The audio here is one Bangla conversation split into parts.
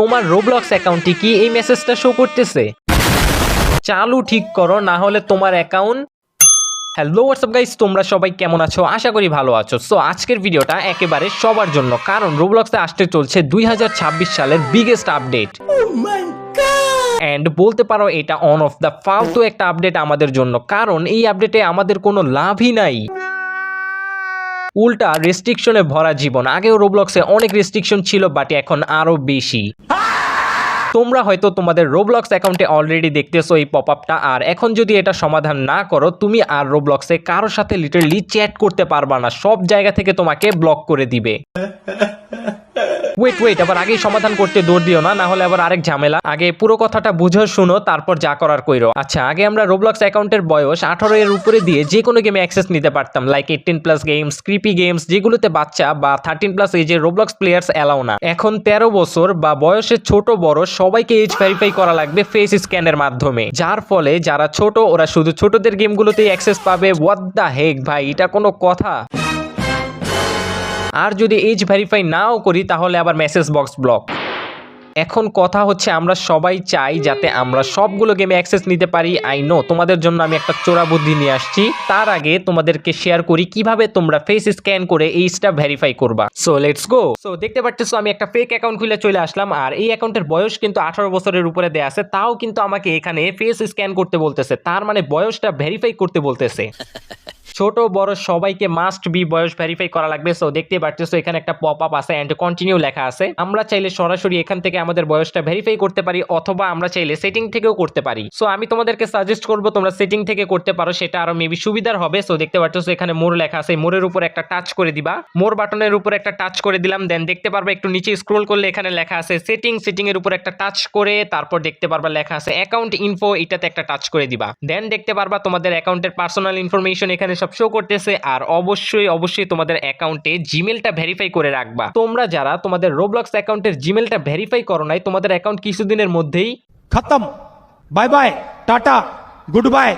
তোমার রোবলক্স অ্যাকাউন্টে কি এই মেসেজটা শো করতেছে? চালু ঠিক করো না হলে তোমার অ্যাকাউন্ট হ্যালো হোয়াটসঅ্যাপ গাইস তোমরা সবাই কেমন আছো? আশা করি ভালো আছো। সো আজকের ভিডিওটা একেবারে সবার জন্য কারণ রোবলক্সে আসতে চলছে দুই হাজার ছাব্বিশ সালের বিগেস্ট আপডেট অ্যান্ড বলতে পারো এটা অন অফ দ্য ফালতু একটা আপডেট আমাদের জন্য কারণ এই আপডেটে আমাদের কোনো লাভই নাই। উল্টা রেস্ট্রিকশনে ভরা জীবন। আগেও রোবলক্সে অনেক রেস্ট্রিকশন ছিল বাট এখন আরও বেশি। তোমরা হয়তো তোমাদের রোবলক্স অ্যাকাউন্টে অলরেডি দেখতেছো এই পপ আপটা আর এখন যদি এটা সমাধান না করো, তুমি আর রোবলক্সে কারোর সাথে লিটারলি চ্যাট করতে পারবা না। সব জায়গা থেকে তোমাকে ব্লক করে দিবে। ওয়েট ওয়েট আবার আগেই সমাধান করতে দৌড় দিও না হলে আবার আরেক ঝামেলা। আগে পুরো কথাটা বুঝো শুনো, তারপর যা করার কইরো। আচ্ছা আগে আমরা রোবলক্স অ্যাকাউন্টের বয়স আঠারো এর উপরে দিয়ে যে কোনো গেমে অ্যাক্সেস নিতে পারতাম like eighteen plus games creepy games যেগুলোতে বাচ্চা বা থার্টিন প্লাস এজের রোবলক্স প্লেয়ার্স অ্যালাউ না। এখন তেরো বছর বা বয়সের ছোট বড়, সবাইকে এজ ভেরিফাই করা লাগবে ফেস স্ক্যানের মাধ্যমে। যার ফলে যারা ছোট, ওরা শুধু ছোটদের গেমগুলোতেই অ্যাক্সেস পাবে। ওয়াট দ্য হেক ভাই, এটা কোনো কথা? আর যদি এজ ভেরিফাই নাও করি, তাহলে আবার মেসেজ বক্স ব্লক এখন কথা হচ্ছে আমরা সবাই চাই যাতে আমরা সবগুলো গেমে অ্যাক্সেস নিতে পারি। আই নো তোমাদের জন্য আমি একটা চোরা বুদ্ধি নিয়ে আসছি। তার আগে তোমাদেরকে শেয়ার করি, কীভাবে তোমরা ফেস স্ক্যান করে এইজটা ভেরিফাই করবা। সো লেটস গো সো দেখতে পাচ্ছ, আমি একটা ফেক অ্যাকাউন্ট খুলে চলে আসলাম, আর এই অ্যাকাউন্টের বয়স কিন্তু আঠারো বছরের উপরে দেয়া আছে। তাও কিন্তু আমাকে এখানে ফেস স্ক্যান করতে বলতেছে। তার মানে বয়সটা ভেরিফাই করতে বলতেছে। ছোট, বড় সবাইকে মাস্ট বি বয়স ভেরিফাই করা লাগবে। সো দেখতে পাচ্ছ এখানে একটা পপ আপ আছে এন্ড কন্টিনিউ লেখা আছে। আমরা চাইলে সরাসরি এখান থেকে আমাদের বয়সটা ভেরিফাই করতে পারি, অথবা আমরা চাইলে সেটিং থেকেও করতে পারি। সো আমি তোমাদেরকে সাজেস্ট করব, তোমরা সেটিং থেকে করতে পারো, সেটা আরও মেবি সুবিধার হবে। সো দেখতে পাচ্ছ এখানে মোর লেখা আছে মোরের উপর একটা টাচ করে দিবা। মোর বাটনের উপর একটা টাচ করে দিলাম দেন দেখতে পারবা, একটু নিচে স্ক্রোল করলে এখানে লেখা আছে সেটিং সেটিং এর উপর একটা টাচ করে, তারপর দেখতে পারবা লেখা আছে অ্যাকাউন্ট ইনফো এটাতে একটা টাচ করে দিবা। দেন দেখতে পারবা, তোমাদের অ্যাকাউন্টের পার্সোনাল ইনফরমেশন এখানে সব হোয়াটসঅ্যাপ শো করতেছে, আর অবশ্যই অবশ্যই তোমাদের অ্যাকাউন্টে জিমেলটা ভেরিফাই করে রাখবা। তোমরা যারা তোমাদের রোবলক্স অ্যাকাউন্টের জিমেলটা ভেরিফাই করো নাই, তোমাদের অ্যাকাউন্ট কিছুদিনের মধ্যেই খতম। Bye bye tata good bye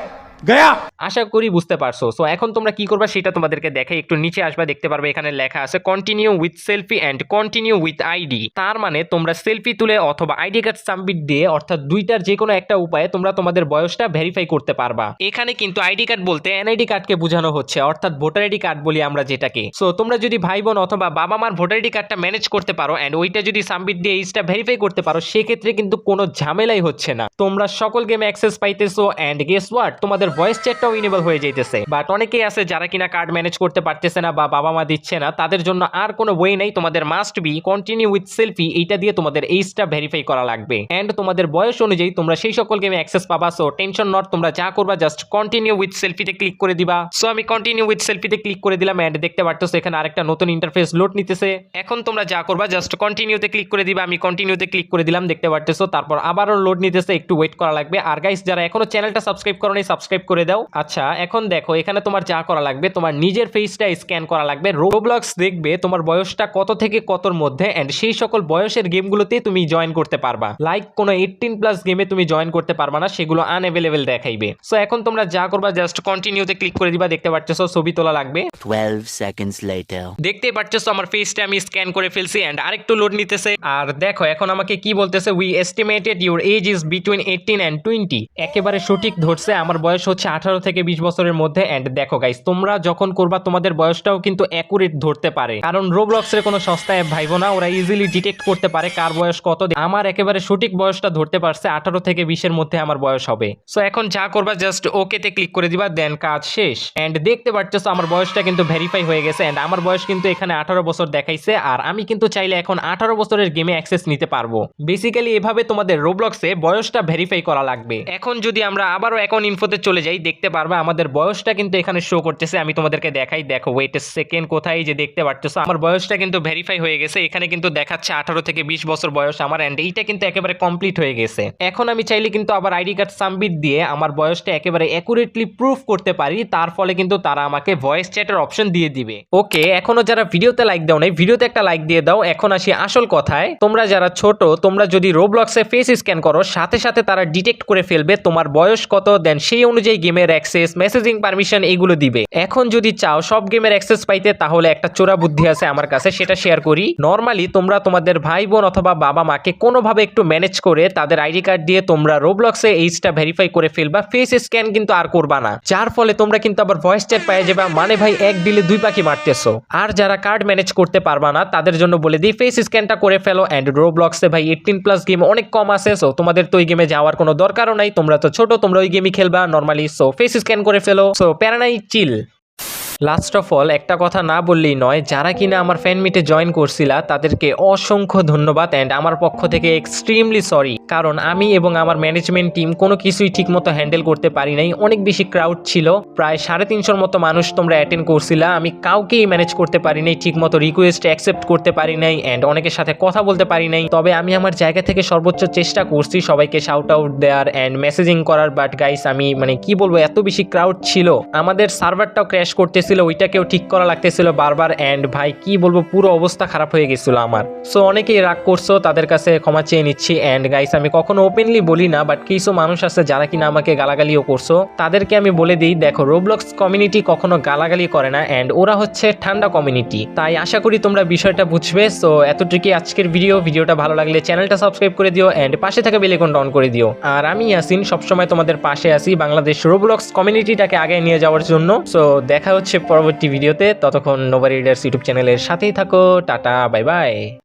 गया আশা করি বুঝতে পারছ। সো এখন তোমরা কি করবা সেটা তোমাদেরকে দেখে একটু নিচে আসবা, দেখতে পারবে এখানে লেখা আছে continue with selfie and continue with ID তার মানে তোমরা সেলফি তুলে অথবা আইডি কার্ড সাবমিট দিয়ে, অর্থাৎ দুইটার যে কোনো একটা উপায়ে তোমরা তোমাদের বয়সটা ভেরিফাই করতে পারবা। এখানে কিন্তু আইডি কার্ড বলতে এনআইডি কার্ডকে বোঝানো হচ্ছে, অর্থাৎ ভোটার আইডি কার্ড বলি আমরা যেটাকে। সো তোমরা যদি ভাই বোন অথবা বাবা মার ভোটার আইডি কার্ডটা ম্যানেজ করতে পারো অ্যান্ড ওইটা যদি সাবমিট দিয়ে এইজটা ভেরিফাই করতে পারো, সেক্ষেত্রে কিন্তু কোনো ঝামেলাই হচ্ছে না। তোমরা সকল গেমে অ্যাক্সেস পাইতেছো অ্যান্ড গেস ওয়াট তোমাদের ভয়েস চ্যাটটাও ইনেবল হয়ে যাইতেছে। বাট অনেকেই আছে যারা কিনা কার্ড ম্যানেজ করতে পারতেছে না বা বাবা মা দিচ্ছে না, তাদের জন্য আর কোনো ওয়ে নেই, তোমাদের must be continue with selfie এইটা দিয়ে তোমাদের এইজটা ভেরিফাই করা লাগবে। অ্যান্ড তোমাদের বয়স অনুযায়ী তোমরা সেই সকল গেমে অ্যাক্সেস পাবা সো টেনশন নট তোমরা যা করবা জাস্ট কন্টিনিউ উইথ সেলফিতে ক্লিক করে দিবা। সো আমি কন্টিনিউ উইথ সেলফিতে ক্লিক করে দিলাম অ্যান্ড দেখতে পারতো এখানে আরেকটা নতুন ইন্টারফেস লোড নিতেছে। এখন তোমরা যা করবা জাস্ট কন্টিনিউতে ক্লিক করে দিবা, আমি কন্টিনিউতে ক্লিক করে দিলাম, দেখতে পারতেছো। তারপর আবারও লোড নিতেছে, একটু ওয়েট করা লাগবে। আর গাইস যারা এখনও চ্যানেলটা সাবস্ক্রাইব করো সাবস্ক্রাইব করে দাও। আচ্ছা এখন দেখো এখানে তোমার যা করা লাগবে তোমার নিজের ফেসটা স্ক্যান করা লাগবে। রোবলক্স দেখবে তোমার বয়সটা কত থেকে কতর মধ্যে এন্ড সেই সকল বয়সের গেমগুলোতে তুমি জয়েন করতে পারবা। লাইক কোনো এইটিন প্লাস গেমে তুমি জয়েন করতে পারবা না সেগুলো আনঅ্যাভেলেবেল দেখাইবে। সো এখন তোমরা যা করবা জাস্ট কন্টিনিউতে ক্লিক করে দিবা দেখতে পাচ্ছ ছবি তোলা লাগবে। 12 seconds later. দেখতে পাচ্ছ আমার ফেসটা আমি স্ক্যান করে ফেলছি এন্ড আরেকটু লোড নিতেছে। আর দেখো এখন আমাকে কি বলতেছে we estimated your age is between eighteen and twenty একেবারে সঠিক ধরছে আমার বয়স হচ্ছে আঠারো থেকে বিশ বছরের মধ্যে এন্ড দেখো গাইস তোমরা যখন করবা, তোমাদের বয়সটাও কিন্তু অ্যাকুরেট ধরতে পারে। কারণ রোবলক্সের কোনো সস্তা অ্যাপ ভাইবো না ওরা ইজিলি ডিটেক্ট করতে পারে কার বয়স কত। আমার একেবারে সঠিক বয়সটা ধরতে পারছে আঠারো থেকে বিশের মধ্যে আমার বয়স হবে। সো এখন যা করবা জাস্ট ওকেতে ক্লিক করে দিবা দেন কাজ শেষ। এন্ড দেখতে পাচ্ছ আমার বয়সটা কিন্তু ভেরিফাই হয়ে গেছে এন্ড আমার বয়স কিন্তু এখানে আঠারো বছর দেখাইছে, আর আমি কিন্তু চাইলে এখন আঠারো বছরের গেমে অ্যাক্সেস নিতে পারব। বেসিক্যালি এভাবে তোমাদের রোবলক্সে বয়সটা ভেরিফাই করা লাগবে। এখন যদি আমরা আবারও এখন ইনফোতে চলে যাই, দেখতে পারবা আমাদের বয়সটা কিন্তু এখানে শো করতেছে। আমি তোমাদেরকে দেখাই, দেখো ওয়েট সেকেন্ড কোথায় যে দেখতে পাচ্ছ আমার বয়সটা কিন্তু ভেরিফাই হয়ে গেছে, এখানে কিন্তু দেখাচ্ছে আঠারো থেকে বিশ বছর বয়স আমার অ্যান্ড এইটা কিন্তু একেবারে কমপ্লিট হয়ে গেছে। এখন আমি চাইলে কিন্তু আবার আইডি কার্ড সাবমিট দিয়ে আমার বয়সটা একেবারে অ্যাকুরেটলি প্রুফ করতে পারি, তার ফলে কিন্তু তারা আমাকে ভয়েস চ্যাটের অপশন দিয়ে দিবে। ওকে, এখনও যারা ভিডিওতে লাইক দাও নাই, ভিডিওতে একটা লাইক দিয়ে দাও। এখন আসি আসল কথায়, তোমরা যারা ছোট, তোমরা যদি রোবলক্সে ফেস স্ক্যান করো, সাথে সাথে তারা ডিটেক্ট করে ফেলবে তোমার বয়স কত দেন সেই অনুযায়ী অনুযায়ী গেমের অ্যাক্সেস মেসেজিং পারমিশন এগুলো দিবে। এখন যদি চাও সব গেমের অ্যাক্সেস পাইতে, তাহলে একটা চোরা বুদ্ধি আছে আমার কাছে, সেটা শেয়ার করি। নর্মালি তোমরা তোমাদের ভাই বোন অথবা বাবা মাকে কোনোভাবে একটু ম্যানেজ করে তাদের আইডি কার্ড দিয়ে তোমরা রোবলক্সে এইজটা ভেরিফাই করে ফেলবা ফেস স্ক্যান কিন্তু আর করবা না। যার ফলে তোমরা কিন্তু আবার ভয়েস চ্যাট পেয়ে যাবে মানে ভাই, এক ডিলে দুই পাখি মারতেছো। আর যারা কার্ড ম্যানেজ করতে পারবা না, তাদের জন্য বলে দিই ফেস স্ক্যানটা করে ফেলো। অ্যান্ড রোবলক্সে ভাই এইটিন প্লাস গেম অনেক কম আছে সো তোমাদের তো ওই গেমে যাওয়ার কোনো দরকারও নাই, তোমরা তো ছোট, তোমরা ওই গেমই খেলবা নর্মালি সো ফেস স্ক্যান করে ফেলো। সো প্যারানাই চিল লাস্ট অফ অল একটা কথা না বললেই নয়, যারা কিনা আমার ফ্যান মিটে জয়েন করছিলা, তাদেরকে অসংখ্য ধন্যবাদ অ্যান্ড আমার পক্ষ থেকে এক্সট্রিমলি সরি কারণ আমি এবং আমার ম্যানেজমেন্ট টিম কোনো কিছুই ঠিকমতো হ্যান্ডেল করতে পারি নাই, অনেক বেশি ক্রাউড ছিল, প্রায় সাড়ে তিনশোর মতো মানুষ তোমরা অ্যাটেন্ড করছিলা, আমি কাউকেই ম্যানেজ করতে পারি নাই, ঠিকমতো রিকোয়েস্ট অ্যাকসেপ্ট করতে পারি নাই অ্যান্ড অনেকের সাথে কথা বলতে পারি নাই, তবে আমি আমার জায়গা থেকে সর্বোচ্চ চেষ্টা করছি সবাইকে শাউট আউট দেওয়ার অ্যান্ড মেসেজিং করার বাট গাইস আমি মানে কি বলব, এত বেশি ক্রাউড ছিল, আমাদের সার্ভারটাও ক্র্যাশ করতেছিল ওইটাকেও ঠিক করা লাগতেছিল বারবার অ্যান্ড ভাই, কি বলব, পুরো অবস্থা খারাপ হয়ে গেছিল আমার। সো অনেকেই রাগ করছ, তাদের কাছে ক্ষমা চেয়ে নিচ্ছি অ্যান্ড গাইস আমি কখনো ওপেনলি বলি না বাট কিছু মানুষ আছে যারা কিনা আমাকে গালাগালিও করছ। তাদেরকে আমি বলে দিই, দেখো রোবলক্স কমিউনিটি কখনো গালাগালি করে না অ্যান্ড ওরা হচ্ছে ঠান্ডা কমিউনিটি তাই আশা করি তোমরা বিষয়টা বুঝবে সো এতটুকুই আজকের ভিডিও ভিডিওটা ভালো লাগলে চ্যানেলটা সাবস্ক্রাইব করে দিও অ্যান্ড পাশে থাকা বেলেকনটা অন করে দিও। আর আমি ইয়াসিন, সবসময় তোমাদের পাশে আসি বাংলাদেশ রোবলক্স কমিউনিটিটাকে আগে নিয়ে যাওয়ার জন্য। সো দেখা হচ্ছে পরবর্তী ভিডিওতে ততক্ষণ নোবার রিডার্স ইউটিউব চ্যানেলের সাথেই থাকো টাটা বাই বাই।